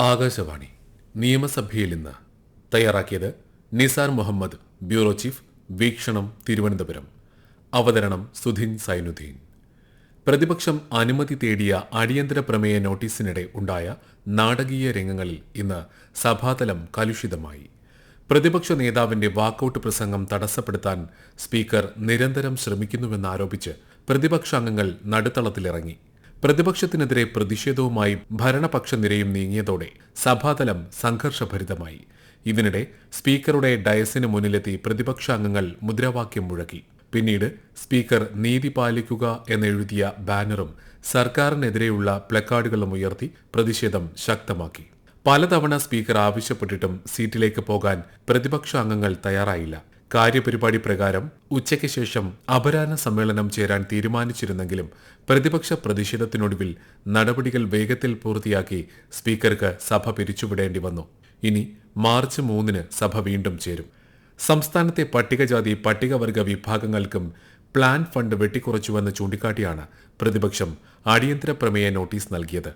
ആകാശവാണി നിയമസഭയിൽ ഇന്ന് തയ്യാറാക്കിയത് നിസാർ മുഹമ്മദ് ബ്യൂറോ ചീഫ് വീക്ഷണം തിരുവനന്തപുരം. അവതരണം സുധിൻ സൈനുദ്ദീൻ. പ്രതിപക്ഷം അനുമതി തേടിയ അടിയന്തര പ്രമേയ നോട്ടീസിനിടെ ഉണ്ടായ നാടകീയ രംഗങ്ങളിൽ ഇന്ന് സഭാതലം കലുഷിതമായി. പ്രതിപക്ഷ നേതാവിന്റെ വാക്കൌട്ട് പ്രസംഗം തടസ്സപ്പെടുത്താൻ സ്പീക്കർ നിരന്തരം ശ്രമിക്കുന്നുവെന്നാരോപിച്ച് പ്രതിപക്ഷാംഗങ്ങൾ നടുത്തളത്തിലിറങ്ങി. പ്രതിപക്ഷത്തിനെതിരെ പ്രതിഷേധവുമായി ഭരണപക്ഷ നിരയും നീങ്ങിയതോടെ സഭാതലം സംഘർഷഭരിതമായി. ഇതിനിടെ സ്പീക്കറുടെ ഡയസിന് മുന്നിലെത്തി പ്രതിപക്ഷാംഗങ്ങൾ മുദ്രാവാക്യം മുഴക്കി. പിന്നീട് സ്പീക്കർ നീതി പാലിക്കുക എന്നെഴുതിയ ബാനറും സർക്കാരിനെതിരെയുള്ള പ്ലക്കാർഡുകളും ഉയർത്തി പ്രതിഷേധം ശക്തമാക്കി. പലതവണ സ്പീക്കർ ആവശ്യപ്പെട്ടിട്ടും സീറ്റിലേക്ക് പോകാൻ പ്രതിപക്ഷാംഗങ്ങൾ തയ്യാറായില്ല. കാര്യപരിപാടി പ്രകാരം ഉച്ചയ്ക്ക് ശേഷം അപരാഹ്ന സമ്മേളനം ചേരാൻ തീരുമാനിച്ചിരുന്നെങ്കിലും പ്രതിപക്ഷ പ്രതിഷേധത്തിനൊടുവിൽ നടപടികൾ വേഗത്തിൽ പൂർത്തിയാക്കി സ്പീക്കർക്ക് സഭ പിരിച്ചുവിടേണ്ടി വന്നു. ഇനി മാർച്ച് മൂന്നിന് സഭ വീണ്ടും ചേരും. സംസ്ഥാനത്തെ പട്ടികജാതി പട്ടികവർഗ വിഭാഗങ്ങൾക്കും പ്ലാൻ ഫണ്ട് വെട്ടിക്കുറച്ചുവെന്ന് ചൂണ്ടിക്കാട്ടിയാണ് പ്രതിപക്ഷം അടിയന്തര പ്രമേയ നോട്ടീസ് നൽകിയത്.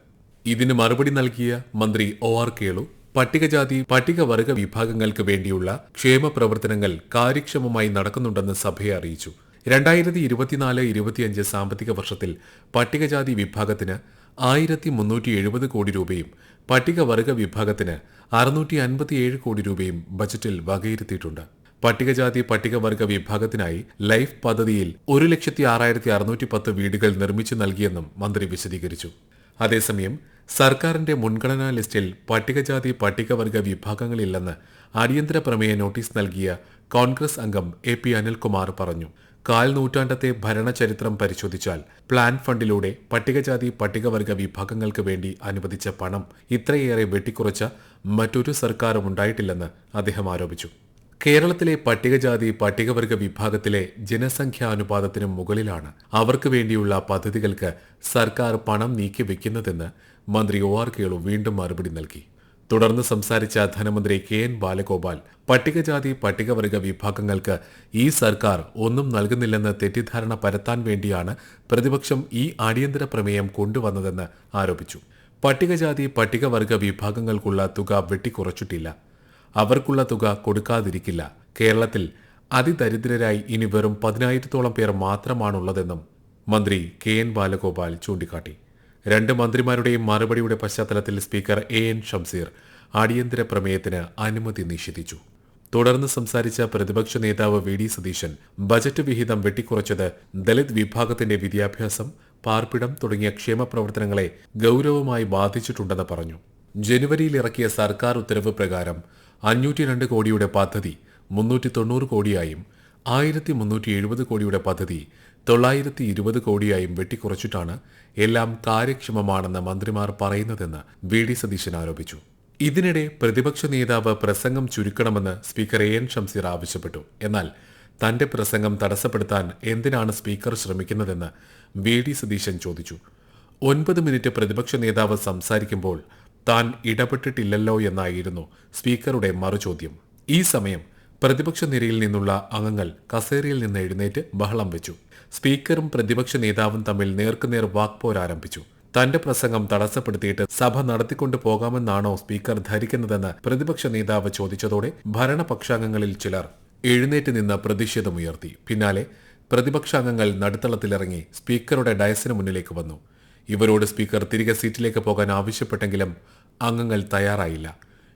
ഇതിന് മറുപടി നൽകിയ മന്ത്രി ഒ ആർ കേളു പട്ടികജാതി പട്ടികവർഗ വിഭാഗങ്ങൾക്ക് വേണ്ടിയുള്ള ക്ഷേമ പ്രവർത്തനങ്ങൾ കാര്യക്ഷമമായി നടക്കുന്നുണ്ടെന്ന് സഭയെ അറിയിച്ചു. രണ്ടായിരത്തി ഇരുപത്തിനാല് ഇരുപത്തിയഞ്ച് സാമ്പത്തിക വർഷത്തിൽ പട്ടികജാതി വിഭാഗത്തിന് ആയിരത്തി മുന്നൂറ്റി എഴുപത് കോടി രൂപയും പട്ടികവർഗ വിഭാഗത്തിന് അറുന്നൂറ്റി അൻപത്തിയേഴ് കോടി രൂപയും ബജറ്റിൽ വകയിരുത്തിയിട്ടുണ്ട്. പട്ടികജാതി പട്ടികവർഗ വിഭാഗത്തിനായി ലൈഫ് പദ്ധതിയിൽ ഒരു ലക്ഷത്തി ആറായിരത്തി അറുന്നൂറ്റി പത്ത് വീടുകൾ നിർമ്മിച്ചു നൽകിയെന്നും മന്ത്രി വിശദീകരിച്ചു. അതേസമയം സർക്കാരിന്റെ മുൻഗണനാ ലിസ്റ്റിൽ പട്ടികജാതി പട്ടികവർഗ വിഭാഗങ്ങളില്ലെന്ന് അടിയന്തര പ്രമേയ നോട്ടീസ് നൽകിയ കോൺഗ്രസ് അംഗം എ പി അനിൽകുമാർ പറഞ്ഞു. കാൽ നൂറ്റാണ്ടത്തെ ഭരണചരിത്രം പരിശോധിച്ചാൽ പ്ലാൻ ഫണ്ടിലൂടെ പട്ടികജാതി പട്ടികവർഗ വിഭാഗങ്ങൾക്ക് വേണ്ടി അനുവദിച്ച പണം ഇത്രയേറെ വെട്ടിക്കുറച്ച മറ്റൊരു സർക്കാരും ഉണ്ടായിട്ടില്ലെന്ന് അദ്ദേഹം ആരോപിച്ചു. കേരളത്തിലെ പട്ടികജാതി പട്ടികവർഗ വിഭാഗത്തിലെ ജനസംഖ്യാനുപാതത്തിനു മുകളിലാണ് അവർക്ക് വേണ്ടിയുള്ള പദ്ധതികൾക്ക് സർക്കാർ പണം നീക്കിവെക്കുന്നതെന്ന് മന്ത്രി ഒ ആർ കേളു വീണ്ടും മറുപടി നൽകി. തുടർന്ന് സംസാരിച്ച ധനമന്ത്രി കെ എൻ ബാലഗോപാൽ പട്ടികജാതി പട്ടികവർഗ വിഭാഗങ്ങൾക്ക് ഈ സർക്കാർ ഒന്നും നൽകുന്നില്ലെന്ന് തെറ്റിദ്ധാരണ പരത്താൻ വേണ്ടിയാണ് പ്രതിപക്ഷം ഈ അടിയന്തര പ്രമേയം കൊണ്ടുവന്നതെന്ന് ആരോപിച്ചു. പട്ടികജാതി പട്ടികവർഗ വിഭാഗങ്ങൾക്കുള്ള തുക വെട്ടിക്കുറച്ചിട്ടില്ല. അവർക്കുള്ള തുക കൊടുക്കാതിരിക്കില്ല. കേരളത്തിൽ അതിദരിദ്രരായി ഇനി വെറും പതിനായിരത്തോളം പേർ മാത്രമാണുള്ളതെന്നും മന്ത്രി കെ എൻ ബാലഗോപാൽ ചൂണ്ടിക്കാട്ടി. രണ്ട് മന്ത്രിമാരുടെയും മറുപടിയുടെ പശ്ചാത്തലത്തിൽ സ്പീക്കർ എ എൻ ഷംസീർ അടിയന്തര പ്രമേയത്തിന് അനുമതി നിഷേധിച്ചു. തുടർന്ന് സംസാരിച്ച പ്രതിപക്ഷ നേതാവ് വി ഡി സതീശൻ ബജറ്റ് വിഹിതം വെട്ടിക്കുറച്ചത് ദളിത് വിഭാഗത്തിന്റെ വിദ്യാഭ്യാസം പാർപ്പിടം തുടങ്ങിയ ക്ഷേമ പ്രവർത്തനങ്ങളെ ഗൌരവമായി ബാധിച്ചിട്ടുണ്ടെന്ന് പറഞ്ഞു. ജനുവരിയിൽ ഇറക്കിയ സർക്കാർ ഉത്തരവ് പ്രകാരം അഞ്ഞൂറ്റി രണ്ട് കോടിയുടെ പദ്ധതി മുന്നൂറ്റി തൊണ്ണൂറ് കോടിയായും ആയിരത്തി മുന്നൂറ്റി എഴുപത് കോടിയുടെ പദ്ധതി തൊള്ളായിരത്തി ഇരുപത് കോടിയായും വെട്ടിക്കുറച്ചിട്ടാണ് എല്ലാം കാര്യക്ഷമമാണെന്ന് മന്ത്രിമാർ പറയുന്നതെന്ന് വി ഡി സതീശൻ ആരോപിച്ചു. ഇതിനിടെ പ്രതിപക്ഷ നേതാവ് പ്രസംഗം ചുരുക്കണമെന്ന് സ്പീക്കർ എ എൻ ഷംസീർ ആവശ്യപ്പെട്ടു. എന്നാൽ തന്റെ പ്രസംഗം തടസ്സപ്പെടുത്താൻ എന്തിനാണ് സ്പീക്കർ ശ്രമിക്കുന്നതെന്ന് വി ഡി സതീശൻ ചോദിച്ചു. ഒൻപത് മിനിറ്റ് പ്രതിപക്ഷ നേതാവ് സംസാരിക്കുമ്പോൾ താൻ ഇടപെട്ടിട്ടില്ലല്ലോ എന്നായിരുന്നു സ്പീക്കറുടെ മറുചോദ്യം. ഈ സമയം പ്രതിപക്ഷ നിരയിൽ നിന്നുള്ള അംഗങ്ങൾ കസേരയിൽ നിന്ന് എഴുന്നേറ്റ് ബഹളം വെച്ചു. സ്പീക്കറും പ്രതിപക്ഷ നേതാവും തമ്മിൽ നേർക്കുനേർ വാക്പോരാരംഭിച്ചു തന്റെ പ്രസംഗം തടസ്സപ്പെടുത്തിയിട്ട് സഭ നടത്തിക്കൊണ്ടു പോകാമെന്നാണോ സ്പീക്കർ ധരിക്കുന്നതെന്ന് പ്രതിപക്ഷ നേതാവ് ചോദിച്ചതോടെ ഭരണപക്ഷാംഗങ്ങളിൽ ചിലർ എഴുന്നേറ്റ് നിന്ന് പ്രതിഷേധമുയർത്തി. പിന്നാലെ പ്രതിപക്ഷാംഗങ്ങൾ നടുത്തളത്തിലിറങ്ങി സ്പീക്കറുടെ ഡയസിന് മുന്നിലേക്ക് വന്നു. ഇവരോട് സ്പീക്കർ തിരികെ സീറ്റിലേക്ക് പോകാൻ ആവശ്യപ്പെട്ടെങ്കിലും അംഗങ്ങൾ തയ്യാറായില്ല.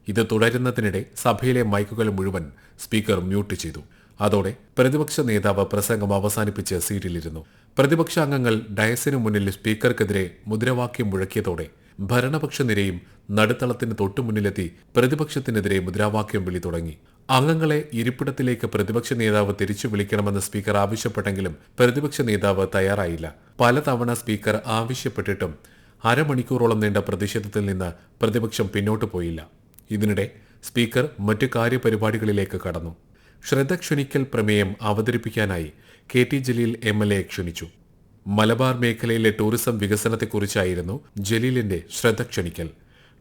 ഇത് തുടരുന്നതിനിടെ സഭയിലെ മൈക്കുകൾ മുഴുവൻ സ്പീക്കർ മ്യൂട്ട് ചെയ്തു. അതോടെ പ്രതിപക്ഷ നേതാവ് പ്രസംഗം അവസാനിപ്പിച്ച് സീറ്റിലിരുന്നു. പ്രതിപക്ഷ അംഗങ്ങൾ ഡയസിനു മുന്നിൽ സ്പീക്കർക്കെതിരെ മുദ്രാവാക്യം മുഴക്കിയതോടെ ഭരണപക്ഷ നിരയും നടുത്തളത്തിന് തൊട്ടുമുന്നിലെത്തി പ്രതിപക്ഷത്തിനെതിരെ മുദ്രാവാക്യം വിളി തുടങ്ങി. അംഗങ്ങളെ ഇരിപ്പിടത്തിലേക്ക് പ്രതിപക്ഷ നേതാവ് തിരിച്ചു വിളിക്കണമെന്ന് സ്പീക്കർ ആവശ്യപ്പെട്ടെങ്കിലും പ്രതിപക്ഷ നേതാവ് തയ്യാറായില്ല. പലതവണ സ്പീക്കർ ആവശ്യപ്പെട്ടിട്ടും അരമണിക്കൂറോളം നീണ്ട പ്രതിഷേധത്തിൽ നിന്ന് പ്രതിപക്ഷം പിന്നോട്ടു പോയില്ല. ഇതിനിടെ സ്പീക്കർ മറ്റു കാര്യപരിപാടികളിലേക്ക് കടന്നു. ശ്രദ്ധ ക്ഷണിക്കൽ പ്രമേയം അവതരിപ്പിക്കാനായി K T Jaleel M L A ക്ഷണിച്ചു. മലബാർ മേഖലയിലെ ടൂറിസം വികസനത്തെക്കുറിച്ചായിരുന്നു ജലീലിന്റെ ശ്രദ്ധ ക്ഷണിക്കൽ.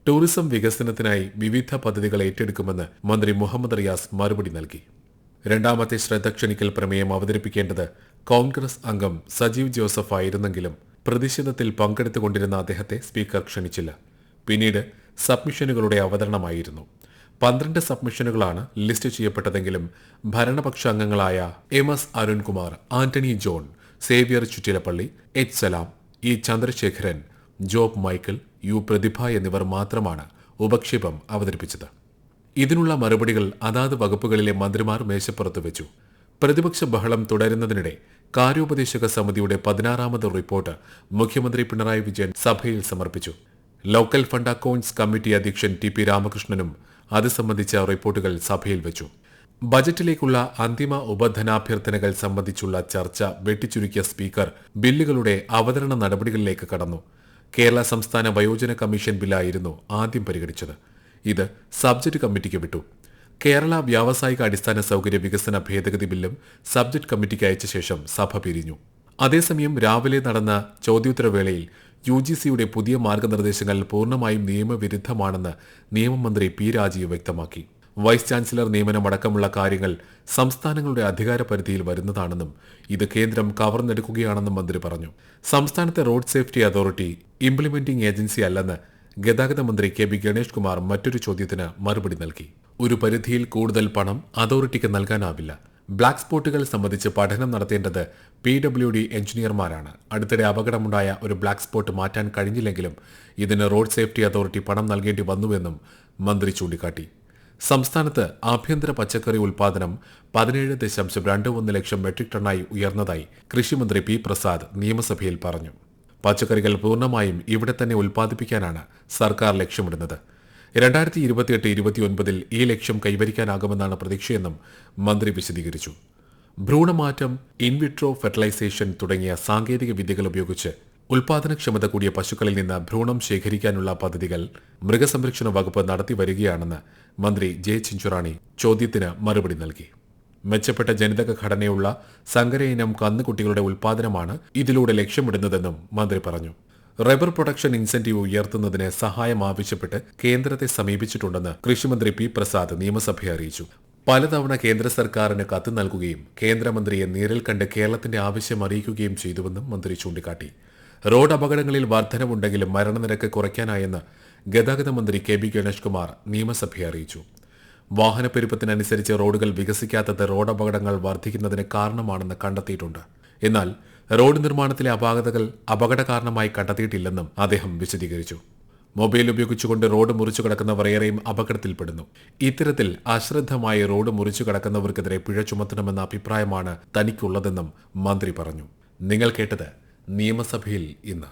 ടൂറിസം വികസനത്തിനായി വിവിധ പദ്ധതികൾ ഏറ്റെടുക്കുമെന്ന് മന്ത്രി മുഹമ്മദ് റിയാസ് മറുപടി നൽകി. രണ്ടാമത്തെ ശ്രദ്ധ ക്ഷണിക്കൽ പ്രമേയം അവതരിപ്പിക്കേണ്ടത് കോൺഗ്രസ് അംഗം സജീവ് ജോസഫ് ആയിരുന്നെങ്കിലും പ്രതിഷേധത്തിൽ പങ്കെടുത്തുകൊണ്ടിരുന്ന അദ്ദേഹത്തെ സ്പീക്കർ ക്ഷണിച്ചില്ല. പിന്നീട് സബ്മിഷനുകളുടെ അവതരണമായിരുന്നു. പന്ത്രണ്ട് സബ്മിഷനുകളാണ് ലിസ്റ്റ് ചെയ്യപ്പെട്ടതെങ്കിലും ഭരണപക്ഷ അംഗങ്ങളായ M S Arunkumar Antony John Xavier Chuttilappally H Salam E Chandrasekharan Job Michael U Prathibha എന്നിവർ മാത്രമാണ് ഉപക്ഷേപം അവതരിപ്പിച്ചത്. ഇതിനുള്ള മറുപടികൾ അതാത് വകുപ്പുകളിലെ മന്ത്രിമാർ മേശപ്പുറത്ത് വെച്ചു. പ്രതിപക്ഷ ബഹളം തുടരുന്നതിനിടെ കാര്യോപദേശക സമിതിയുടെ പതിനാറാമത് റിപ്പോർട്ട് മുഖ്യമന്ത്രി പിണറായി വിജയൻ സഭയിൽ സമർപ്പിച്ചു. ലോക്കൽ ഫണ്ട് അക്കൌണ്ട്സ് കമ്മിറ്റി അധ്യക്ഷൻ ടി പി രാമകൃഷ്ണനും അത് സംബന്ധിച്ച റിപ്പോർട്ടുകൾ സഭയിൽ വെച്ചു. ബജറ്റിലേക്കുള്ള അന്തിമ ഉപധനാഭ്യർത്ഥനകൾ സംബന്ധിച്ചുള്ള ചർച്ച വെട്ടിച്ചുരുക്കിയ സ്പീക്കർ ബില്ലുകളുടെ അവതരണ നടപടികളിലേക്ക് കടന്നു. കേരള സംസ്ഥാന വയോജന കമ്മീഷൻ ബില്ലായിരുന്നു ആദ്യം പരിഗണിച്ചത്. ഇത് സബ്ജക്ട് കമ്മിറ്റിക്ക് വിട്ടു. കേരള വ്യാവസായിക അടിസ്ഥാന സൗകര്യ വികസന ഭേദഗതി ബില്ലും സബ്ജക്ട് കമ്മിറ്റിക്ക് അയച്ച ശേഷം സഭ പിരിഞ്ഞു. അതേസമയം രാവിലെ നടന്ന ചോദ്യോത്തരവേളയിൽ യു ജി സിയുടെ പുതിയ മാർഗനിർദ്ദേശങ്ങൾ പൂർണമായും നിയമവിരുദ്ധമാണെന്ന് നിയമമന്ത്രി പി രാജീവ് വ്യക്തമാക്കി. വൈസ് ചാൻസലർ നിയമനമടക്കമുള്ള കാര്യങ്ങൾ സംസ്ഥാനങ്ങളുടെ അധികാര പരിധിയിൽ വരുന്നതാണെന്നും ഇത് കേന്ദ്രം കവർന്നെടുക്കുകയാണെന്നും മന്ത്രി പറഞ്ഞു. സംസ്ഥാനത്തെ road safety authority implementing agency അല്ലെന്ന് ഗതാഗത മന്ത്രി കെ ബി ഗണേഷ് കുമാർ മറ്റൊരു ചോദ്യത്തിന് മറുപടി നൽകി. ഒരു പരിധിയിൽ കൂടുതൽ പണം അതോറിറ്റിക്ക് നൽകാനാവില്ല. ബ്ലാക്ക് സ്പോട്ടുകൾ സംബന്ധിച്ച് പഠനം നടത്തേണ്ടത് പി ഡബ്ല്യു ഡി എഞ്ചിനീയർമാരാണ്. അടുത്തിടെ അപകടമുണ്ടായ ഒരു ബ്ലാക്ക് സ്പോട്ട് മാറ്റാൻ കഴിഞ്ഞില്ലെങ്കിലും ഇതിന് റോഡ് സേഫ്റ്റി അതോറിറ്റി പണം നൽകേണ്ടി വന്നുവെന്നും മന്ത്രി ചൂണ്ടിക്കാട്ടി. സംസ്ഥാനത്ത് ആഭ്യന്തര പച്ചക്കറി ഉൽപാദനം പതിനേഴ് ദശാംശം രണ്ട് ഒന്ന് ലക്ഷം മെട്രിക് ടണ്ണായി ഉയർന്നതായി കൃഷിമന്ത്രി പി പ്രസാദ് നിയമസഭയിൽ പറഞ്ഞു. പച്ചക്കറികൾ പൂർണമായും ഇവിടെ തന്നെ ഉൽപ്പാദിപ്പിക്കാനാണ് സർക്കാർ ലക്ഷ്യമിടുന്നത്. രണ്ടായിരത്തി ഇരുപത്തിയെട്ട് ഇരുപത്തിയൊൻപതിൽ ഈ ലക്ഷ്യം കൈവരിക്കാനാകുമെന്നാണ് പ്രതീക്ഷയെന്നും മന്ത്രി വിശദീകരിച്ചു. ഭ്രൂണമാറ്റം ഇൻവിട്രോ ഫെർട്ടിലൈസേഷൻ തുടങ്ങിയ സാങ്കേതിക വിദ്യകൾ ഉപയോഗിച്ച് ഉൽപാദനക്ഷമത കൂടിയ പശുക്കളിൽ നിന്ന് ഭ്രൂണം ശേഖരിക്കാനുള്ള പദ്ധതികൾ മൃഗസംരക്ഷണ വകുപ്പ് നടത്തി വരികയാണെന്ന് മന്ത്രി ജെ ചിഞ്ചുറാണി ചോദ്യത്തിന് മറുപടി നൽകി. മെച്ചപ്പെട്ട ജനിതക ഘടനയുള്ള സങ്കര ഇനം കന്നുകുട്ടികളുടെ ഉൽപാദനമാണ് ഇതിലൂടെ ലക്ഷ്യമിടുന്നതെന്നും മന്ത്രി പറഞ്ഞു. റബ്ബർ പ്രൊഡക്ഷൻ ഇൻസെന്റീവ് ഉയർത്തുന്നതിന് സഹായം ആവശ്യപ്പെട്ട് കേന്ദ്രത്തെ സമീപിച്ചിട്ടുണ്ടെന്ന് കൃഷിമന്ത്രി പി പ്രസാദ് നിയമസഭയെ അറിയിച്ചു. പലതവണ കേന്ദ്ര സർക്കാരിന് കത്ത് നൽകുകയും കേന്ദ്രമന്ത്രിയെ നേരിൽ കണ്ട് കേരളത്തിന്റെ ആവശ്യം അറിയിക്കുകയും ചെയ്തുവെന്നും മന്ത്രി ചൂണ്ടിക്കാട്ടി. റോഡ് അപകടങ്ങളിൽ വർധനവുണ്ടെങ്കിലും മരണനിരക്ക് കുറയ്ക്കാനായെന്ന് ഗതാഗത മന്ത്രി കെ ബി ഗണേഷ് കുമാർ നിയമസഭയെ അറിയിച്ചു. വാഹനപ്പെരുപ്പത്തിനനുസരിച്ച് റോഡുകൾ വികസിക്കാത്തത് റോഡ് അപകടങ്ങൾ വർദ്ധിക്കുന്നതിന് കാരണമാണെന്ന് കണ്ടെത്തിയിട്ടുണ്ട്. എന്നാൽ റോഡ് നിർമ്മാണത്തിലെ അപാകതകൾ അപകട കാരണമായി കണ്ടെത്തിയിട്ടില്ലെന്നും അദ്ദേഹം വിശദീകരിച്ചു. മൊബൈൽ ഉപയോഗിച്ചുകൊണ്ട് റോഡ് മുറിച്ചു കടക്കുന്നവർ ഏറെയും അപകടത്തിൽപ്പെടുന്നു. ഇത്തരത്തിൽ അശ്രദ്ധമായി റോഡ് മുറിച്ചു കടക്കുന്നവർക്കെതിരെ പിഴ ചുമത്തണമെന്ന അഭിപ്രായമാണ് തനിക്കുള്ളതെന്നും മന്ത്രി പറഞ്ഞു. നിങ്ങൾ കേട്ടത് നിയമസഭയിൽ ഇന്ന്.